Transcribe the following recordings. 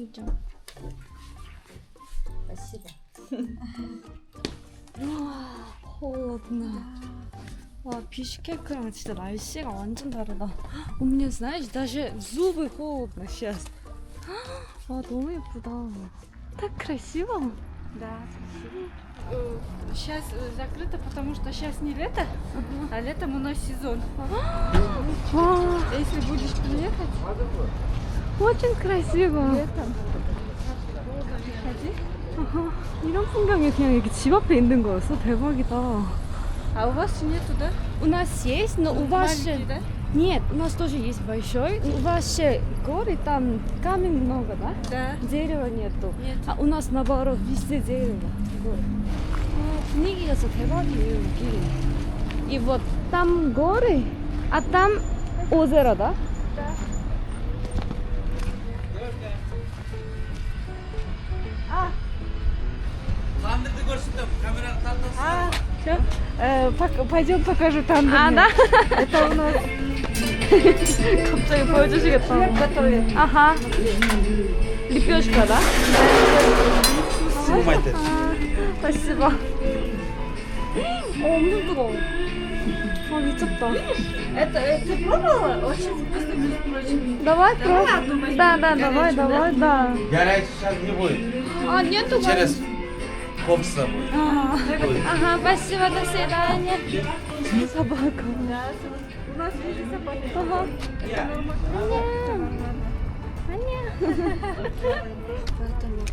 2점. Спасибо. 와, холодно. 와, 비슈케크랑 진짜 날씨가 완전 다르다. У меня, знаешь, даже зубы холодно сейчас. 와, 너무 예쁘다. Так красиво. Да. Сейчас закрыто, потому что сейчас не лето, а летом у нас сезон. 와, Если будешь приехать, очень красиво. летом. Ходи. 이런 풍경이 그냥 이렇게 집 앞에 있는 거였어? 대박이다. А у вас нету, да? У нас есть, но у вас же... Маленький, да? Нет, у нас тоже есть большой. У вас же горы, там камень много, да? Да. Дерева нету. Нет. А у нас наоборот везде дерево. горы. 아, 분위기가 진짜 대박이에요, 여기. И вот там горы, а там озеро, да? Да. Ah. Tandırda көрсөтөм, камераны тартасыз. Все. Пойдем покажу тандыр. А, да? Это у нас... Копчай, пойдешь, я там. Готовит. Ага. Лепешка, да? Спасибо. Спасибо. О, ну здорово. О, рецепта. Это э, ты пробовала? Очень вкусно, между прочим. Давай, пробуй. Да, да, давай, давай, да. Горячий сейчас не будет. А, нету? Через полчаса будет. Ага. ага, спасибо, до свидания. Собака. У нас вижу собака. Ага. Аня. Аня.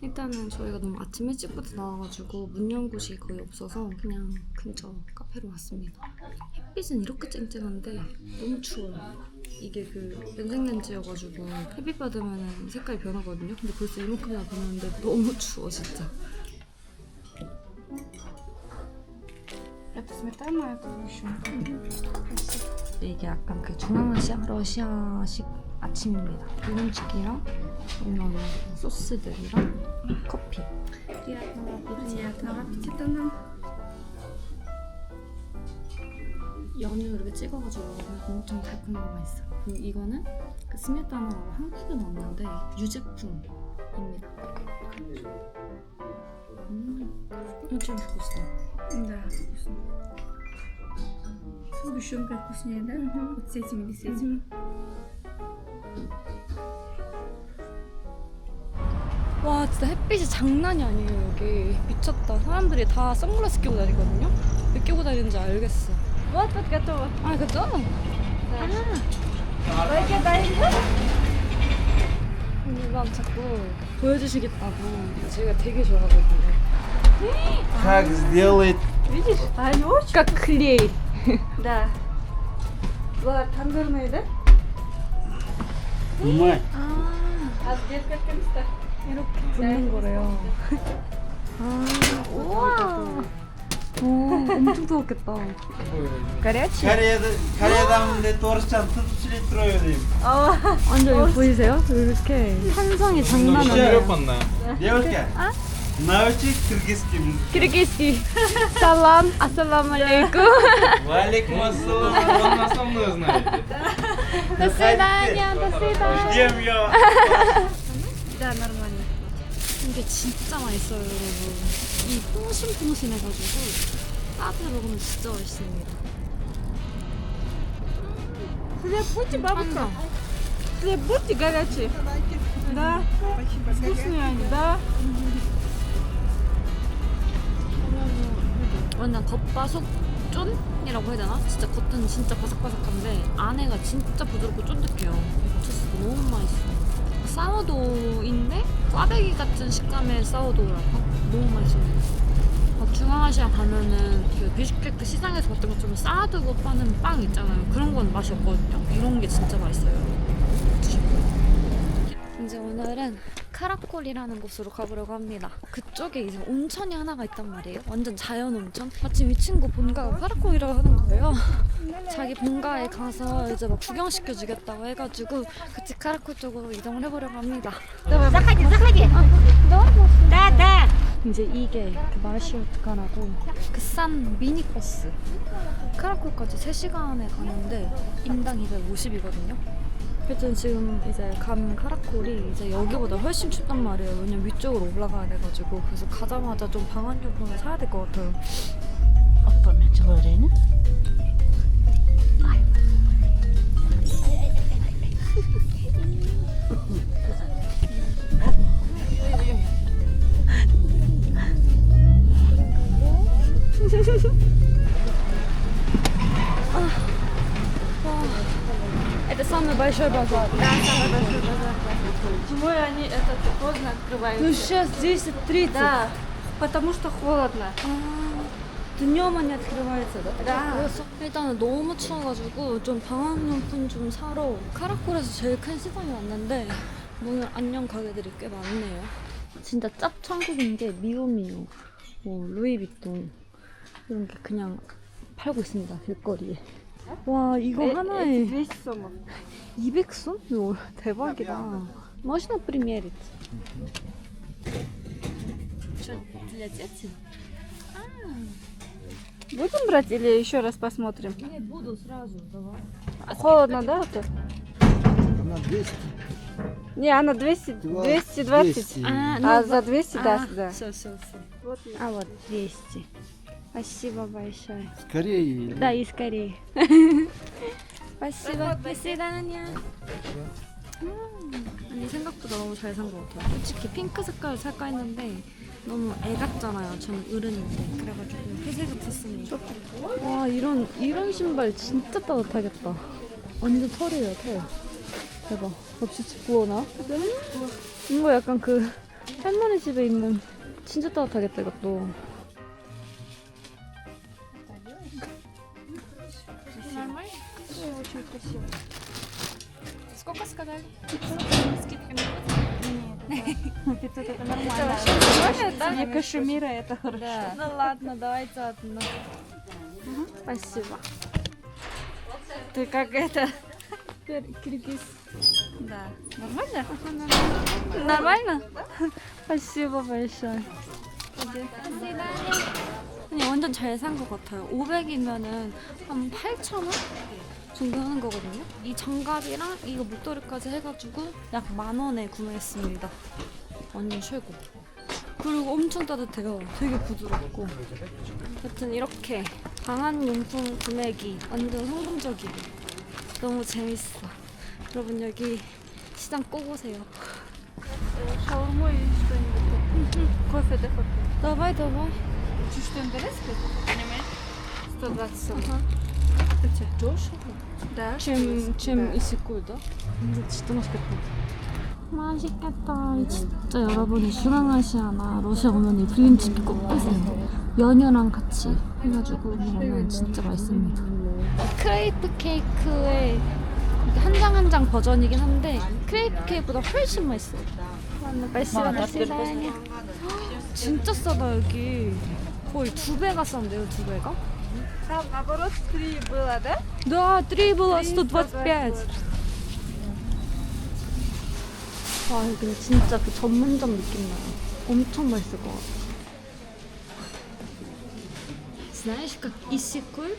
일단은 저희가 너무 아침 일찍부터 나와가지고 문 연 곳이 거의 없어서 그냥 근처 카페로 왔습니다. 햇빛은 이렇게 쨍쨍한데 너무 추워요. 이게 그 연생 렌즈여가지고 햇빛 받으면 색깔이 변하거든요. 근데 벌써 이만큼이나 변하는데 너무 추워 진짜. Это сметана, это сгущенка. 이게 약간 그 중앙아시아 러시아식 아침입니다. 기름치기랑 이런 소스들이랑 커피. Приятного аппетита. Приятного аппетита нам. 연유 이렇게 찍어가지고 먹으면 엄청 달콤하고 맛있어. 그리고 이거는 그 스메타나라고 한국에 나왔는데 유제품입니다. 음, очень вкусно. Да, вкусно. Сгущенка вкуснее, да? Вот с этим или с этим? 와 진짜 햇빛이 장난이 아니에요 여기 미쳤다 사람들이 다 선글라스 끼고 다니거든요 왜 끼고 다니는지 알겠어 Вот, вот готово. 아 그죠? Давайте дай. 언니 막 자꾸 보여주시겠다고 저희가 되게 좋아하거든요 Как сделать? Видишь? А они очень... как клей Да. Вот, тандырные, да? Мать. 아 А где как листа? 이렇게 붓는 거래요 아 우와 오 엄청 뜨겁겠다 Горячий? Кореяда, Кореядан де торшчан тұтып сүйлеп тұра берейін. 완전 이거 보이세요? 이렇게 한성이 장난 아니에요 Девушка, научи киргизский. киргизский салам ассаламу алейкум Валикум ассалам, он нас основную знаете. до свидания до свидания Ждем ее. Да, нормально. 이게 진짜 맛있어요 여러분 이 퐁신퐁신해가지고 따뜻해 먹으면 진짜 맛있습니다 Хлеб будьте, бабушка? 한성 Хлеб будьте горячий? Да. Вкусные они, да? 완전 겉바속 쫀이라고 해야 되나? 진짜 겉은 진짜 바삭바삭한데 안에가 진짜 부드럽고 쫀득해요. 미쳤어 너무 맛있어. 사워도우인데 꽈배기 같은 식감의 사워도우랄까? 너무 맛있어요 막 중앙아시아 가면은 그 비슈케크 시장에서 봤던 것처럼 쌓아두고 파는 빵 있잖아요. 그런 건 맛이 없거든요. 이런 게 진짜 맛있어요 드셔보세요 이제 오늘은 카라콜이라는 곳으로 가보려고 합니다. 그쪽에 이제 온천이 하나가 있단 말이에요. 완전 자연 온천. 마침 이 친구 본가가 카라콜이라고 하는 거예요. 자기 본가에 가서 이제 막 구경시켜 주겠다고 해가지고 같이 카라콜 쪽으로 이동을 해보려고 합니다. 시작하기 시작하기. 너무 나나 이제 이게 그 마르시오트카라고 그 싼 미니버스 카라콜까지 3시간에 가는데 인당 250이거든요. 어쨌든 지금 이제 간 카라콜이 이제 여기보다 훨씬 춥단 말이에요. 왜냐면 위쪽으로 올라가야 돼가지고 그래서 가자마자 좀 방한용품을 사야 될 것 같아요. 아빠 며칠거리는 아이고. самый большой базар. Почему они этот поздно открывают? Ну сейчас 10.30. Да, потому что холодно. днем они открываются, да? Да. 그래서 일단은 너무 추워가지고 좀 방한용품 좀 사러 카라콜에서 제일 큰 시장에 왔는데 오늘 안녕 가게들이 꽤 많네요. 진짜 짭 천국인 게 미오미오, 뭐 루이비통 이런 게 그냥 팔고 있습니다 길거리에. 와 이거 Э- 하나에 эти 200 сомов. 200선? 이거 대박이다. Можно примерить? Что, для дети? Будем брать или еще раз посмотрим? Не буду сразу, давай. Холодно, да? Вот? Она 200. Не, она 200, 220. 200. А за 200, да, да. Все, все, все. Вот. А вот 200. Спасибо большое. Скорее. Да, и скорее. Спасибо. До свидания. 음, 아니 생각보다 너무 잘 산 것 같아요. 솔직히 핑크 색깔 살까 했는데 너무 애 같잖아요. 저는 어른인데 그래가지고 회색을 샀습니다. 와 이런 이런 신발 진짜 따뜻하겠다. 완전 털이에요 털. 대박. 역시 집구워나? 이거 약간 그 할머니 집에 있는 진짜 따뜻하겠다 이것도. красиво. Сколько сказали? Это вообще нормально. Для кашемира это хорошо. Ну ладно, давайте одно. Спасибо. Ты как это? Киргиз. Да. Нормально? Нормально? Спасибо большое. 아니 완전 잘 산 것 같아요. 500이면은 한 8,000원 정도 하는 거거든요. 이 장갑이랑 이거 목도리까지 해가지고 약 만 원에 구매했습니다. 완전 최고. 그리고 엄청 따뜻해요. 되게 부드럽고. 여튼 이렇게 방한용품 구매기 완전 성공적이고 너무 재밌어. 여러분 여기 시장 꼭 오세요. Шаурму и что-нибудь. Кофе, да, кофе? давай, давай. Ты что, индонезский? 120 сомов. 그 치? 조슈? Да. 잼, 잼 있을 거다. 근데 진짜 맛있겠다. 맛있겠다. 진짜 여러분이 슈랑아시아나 러시아 오면 이 브림칩 꼭 드세요. 연유랑 같이 해가지고 먹으면 진짜 맛있습니다. 크레이프 케이크의 한 장 한 장 버전이긴 한데 크레이프 케이크보다 훨씬 맛있어요. 맛있어요. 맛있어요. 진짜 싸다 여기. 거의 두 배가 싼데요, 두 배가? Там, наоборот, три было, да? Да, 3 было 125. 와, 근데 진짜 그 전문점 느낌 나요. 엄청 맛있을 것 같아. Знаешь, как Иссикуль,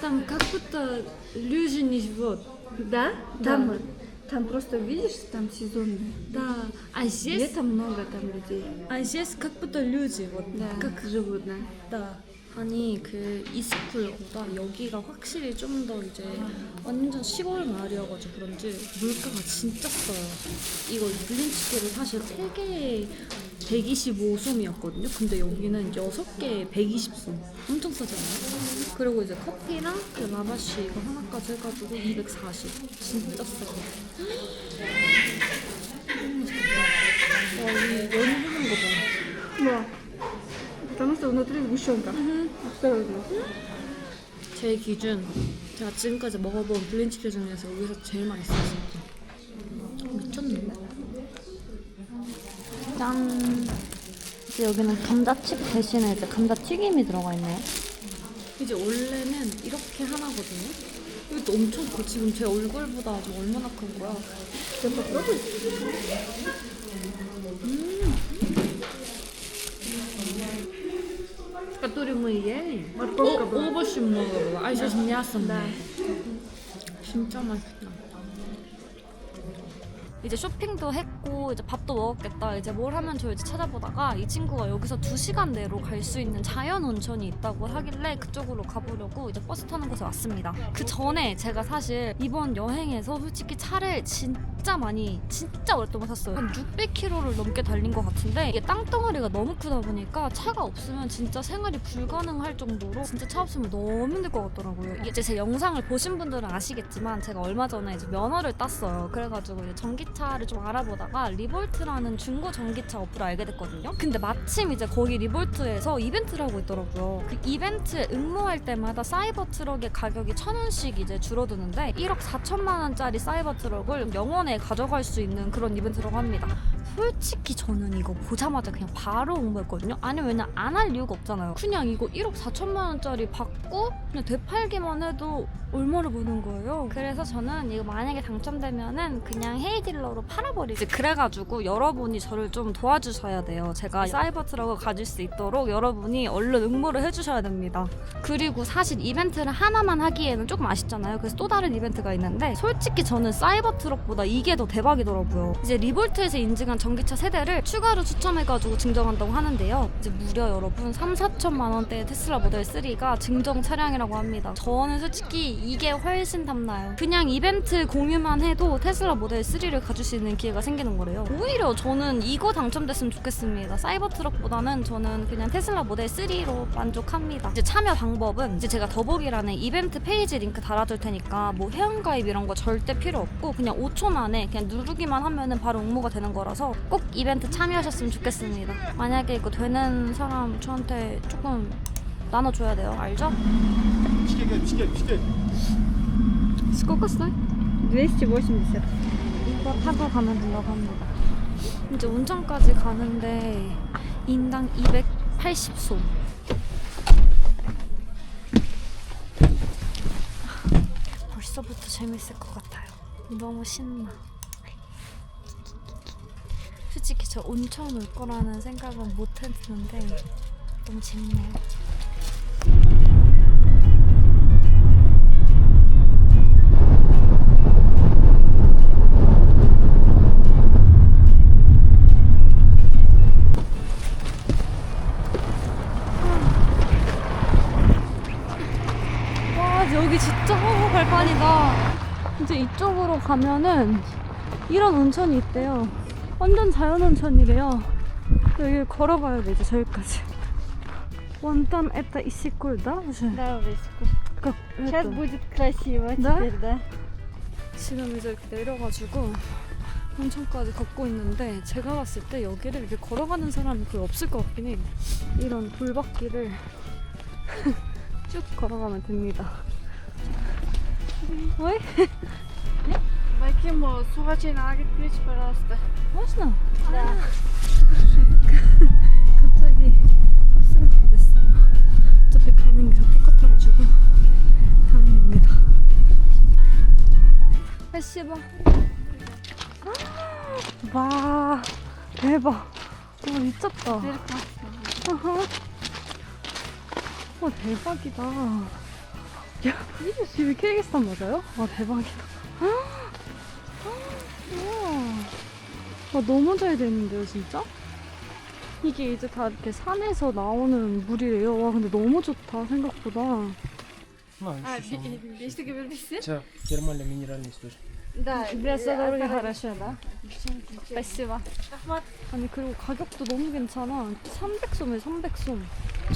там как будто люди не живут. Да? Да. Там, там просто видишь, там сезонный. Да, а здесь, Летом много там людей. а здесь как будто люди, вот, Да. как живут, да. 다 아니 그 이스쿨보다 여기가 확실히 좀 더 이제 완전 시골 마을이어가지고 그런지 물가가 진짜 싸요. 이거 블린치키를 사실 3개에 125솜이었거든요. 근데 여기는 6개에 120솜. 엄청 싸잖아요. 그리고 이제 커피랑 그 라바시 이거 하나까지 해가지고 240. 진짜 싸요. 와, 이 오늘들이 무시한다. 없어가지고. 제 기준 제가 지금까지 먹어본 블린치킨 중에서 여기서 제일 맛있었어요. 미쳤네. 짠. 이제 여기는 감자칩 대신에 이제 감자튀김이 들어가 있네요. 이제 원래는 이렇게 하나거든요. 이것도 엄청 커. 지금 제 얼굴보다 얼마나 큰 거야. 진짜 뼈도 있어. который мы ели Морковка 오, была. овощ 먹어봐 아 이제 мясом да. 진짜 맛있다 이제 쇼핑도 했고 이제 밥도 먹었겠다. 이제 뭘 하면 좋을지 찾아보다가 이 친구가 여기서 2시간 내로 갈 수 있는 자연 온천이 있다고 하길래 그쪽으로 가보려고 이제 버스 타는 곳에 왔습니다. 그 전에 제가 사실 이번 여행에서 솔직히 차를 진짜 많이 진짜 오랫동안 탔어요. 한 600km를 넘게 달린 것 같은데 이게 땅덩어리가 너무 크다 보니까 차가 없으면 진짜 생활이 불가능할 정도로 진짜 차 없으면 너무 힘들 것 같더라고요. 이제 제 영상을 보신 분들은 아시겠지만 제가 얼마 전에 이제 면허를 땄어요. 그래가지고 이제 전기차를 좀 알아보다가 리볼트라는 중고 전기차 어플을 알게 됐거든요. 근데 마침 이제 거기 리볼트에서 이벤트를 하고 있더라고요. 그 이벤트에 응모할 때마다 사이버 트럭의 가격이 천 원씩 이제 줄어드는데 1억 4천만 원짜리 사이버 트럭을 영원에 가져갈 수 있는 그런 이벤트라고 합니다. 솔직히 저는 이거 보자마자 그냥 바로 응모했거든요. 아니 왜냐 안 할 이유가 없잖아요. 그냥 이거 1억 4천만 원짜리 받고 그냥 되팔기만 해도 얼마를 버는 거예요. 그래서 저는 이거 만약에 당첨되면은 그냥 헤이딜러로 팔아버리지. 그래가지고 여러분이 저를 좀 도와주셔야 돼요. 제가 사이버 트럭을 가질 수 있도록 여러분이 얼른 응모를 해주셔야 됩니다. 그리고 사실 이벤트를 하나만 하기에는 조금 아쉽잖아요. 그래서 또 다른 이벤트가 있는데 솔직히 저는 사이버 트럭보다 이게 더 대박이더라고요. 이제 리볼트에서 인증한 전기차 세대를 추가로 추첨해가지고 증정한다고 하는데요. 이제 무려 여러분 3, 4천만 원대의 테슬라 모델 3가 증정 차량이라고 합니다. 저는 솔직히 이게 훨씬 탐나요. 그냥 이벤트 공유만 해도 테슬라 모델 3를 가질 수 있는 기회가 생기는 거래요. 오히려 저는 이거 당첨됐으면 좋겠습니다. 사이버 트럭보다는 저는 그냥 테슬라 모델 3로 만족합니다. 이제 참여 방법은 이제 제가 더보기란에 이벤트 페이지 링크 달아둘 테니까 뭐 회원가입 이런 거 절대 필요 없고 그냥 5초 만에 그냥 누르기만 하면은 바로 응모가 되는 거라서 같아서 꼭 이벤트 참여하셨으면 좋겠습니다. 만약에 이거 되는 사람 저한테 조금 나눠줘야 돼요. 알죠? 시계 시계 시계 스코커 스 200 멋있는 이거 타고 가면 된다고 합니다. 이제 운전까지 가는데 인당 280소. 아, 벌써부터 재밌을 것 같아요. 너무 신나. 솔직히 저 온천 올 거라는 생각은 못 했는데 너무 재밌네요. 와 여기 진짜 허허 발판이다 이쪽으로 가면은 이런 온천이 있대요 완전 자연 온천이래요 여기 걸어가야 돼 이제 저기까지 원tam это иссякуль, да, уже? Да, высоко. Как Сейчас это? будет красиво Да? теперь, да. 지금 이제 이렇게 내려가지고 온천까지 걷고 있는데 제가 봤을 때 여기를 이렇게 걸어가는 사람이 거의 없을 것 같긴 해요. 이런 돌박길을 쭉 걸어가면 됩니다. 왜? Бакимо, imo suhaçi na kiedyś proste. Można? Tak. 갑자기 합성이 됐어요. 어차피 가는 길이 똑같아가지고 다행입니다. 80원. 아, 와 대박. 와 미쳤다. 와 대박이다. 야, 이게 키르기스탄 맞아요? 와 대박이다. 와 너무 잘 됐는데요 진짜? 이게 이제 다 이렇게 산에서 나오는 물이래요. 와 근데 너무 좋다 생각보다. А, би- что говоришь? Все, термальный минеральный источник. Да. Без э, дороги осторожно. хорошо, да? спасибо. 아니 그리고 가격도 너무 괜찮아. 300솜에 300솜.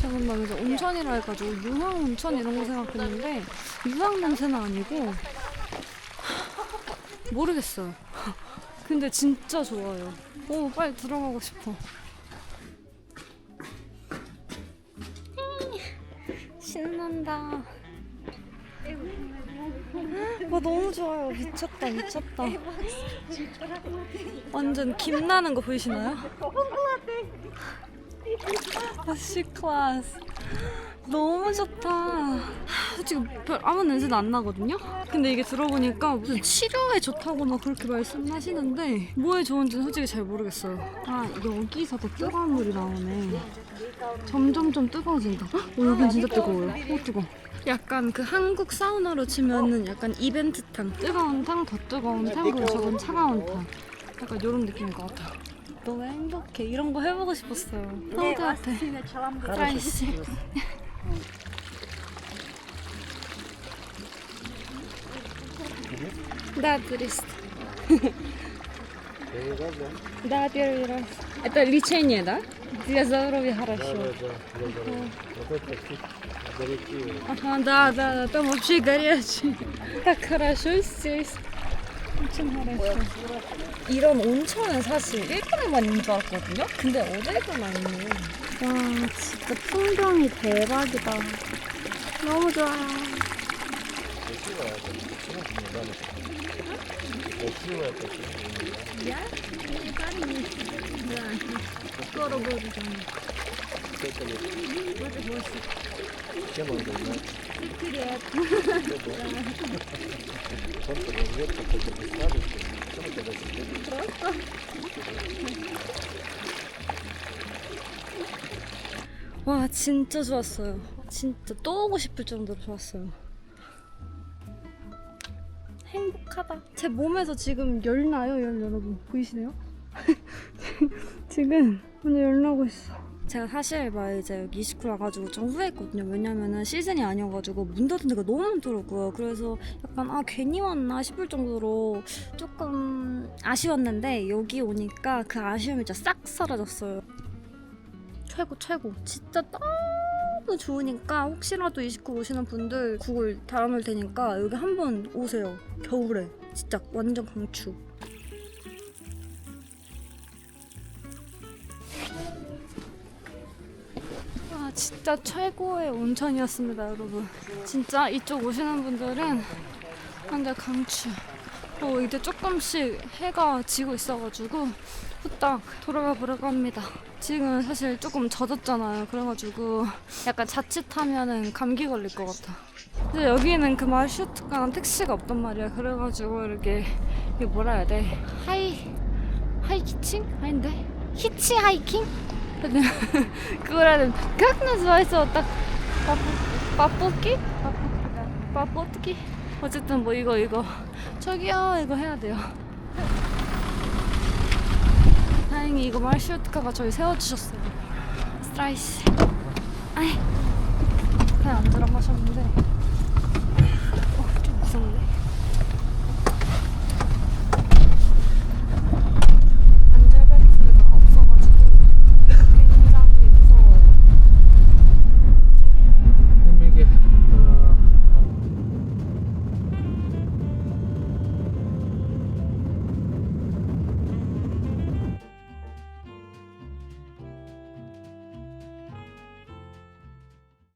저는 막 이제 온천이라 해가지고 유황 온천 이런 거 생각했는데 유황 냄새는 아니고 모르겠어요. 근데 진짜 좋아요. 오 빨리 들어가고 싶어. 신난다. 와 너무 좋아요. 미쳤다 미쳤다. 완전 김 나는 거 보이시나요? 아, 시클라스. 너무 좋다. 솔직히 별 아무 냄새도 안 나거든요? 근데 이게 들어보니까 무슨 치료에 좋다거나 그렇게 말씀하시는데 뭐에 좋은지는 솔직히 잘 모르겠어요. 아, 여기서 더 뜨거운 물이 나오네. 점점 좀 뜨거워진다. 어, 여긴 진짜 뜨거워요. 오, 뜨거워. 약간 그 한국 사우나로 치면은 약간 이벤트 탕. 뜨거운 탕, 더 뜨거운 탕, 그리고 저건 차가운 탕. 약간 이런 느낌인 것 같아. 너무 행복해. 이런 거 해보고 싶었어요. 같아. 스트라이스. Да, турист. Да, первый раз. Это лечение, да? Для здоровья хорошо. Вот это тут горячие. Ага, да, да, да, там вообще горячий. Так хорошо здесь. очень хорошо. 이런 온천은 사실 일본에만 있는 줄 알았거든요? 근데 어디에서나 있네. 와, 진짜 풍경이 대박이다. 너무 좋아요. Красивая 와 진짜 좋았어요. 진짜 또 오고 싶을 정도로 좋았어요. 행복하다. 제 몸에서 지금 열 나요, 열 여러분 보이시나요? 지금 오늘 열 나고 있어. 제가 사실 막 이제 여기 이시쿠 와가지고 좀 후회했거든요. 왜냐면은 시즌이 아니어가지고 문 닫은 데가 너무 많더라고요. 그래서 약간 아 괜히 왔나 싶을 정도로 조금 아쉬웠는데 여기 오니까 그 아쉬움이 진짜 싹 사라졌어요. 최고 최고. 진짜 너무 좋으니까 혹시라도 이시쿠 오시는 분들 구글 달아놓을 테니까 여기 한번 오세요. 겨울에. 진짜 완전 강추. 아 진짜 최고의 온천이었습니다 여러분. 진짜 이쪽 오시는 분들은 완전 강추 어, 이제 조금씩 해가 지고 있어가지고 후딱 돌아가 보려고 합니다. 지금 사실 조금 젖었잖아요. 그래가지고 약간 자칫하면은 감기 걸릴 것 같아. 근데 여기는 그 마을 슈트가 택시가 없단 말이야. 그래가지고 이렇게 이게 뭐라 해야 돼? 하이 하이키칭 아닌데 히치 하이킹? 그거라는 그학년 좋아했어. 딱 빠뽀 빠뽀끼 빠뽀 빠뽀끼 어쨌든 뭐 이거 이거 저기요 이거 해야 돼요. 다행히 이거 마시오트카가 저희 세워주셨어요. 스트라이스 아이 그냥 안 들어가셨는데. 어, 좀 무섭네.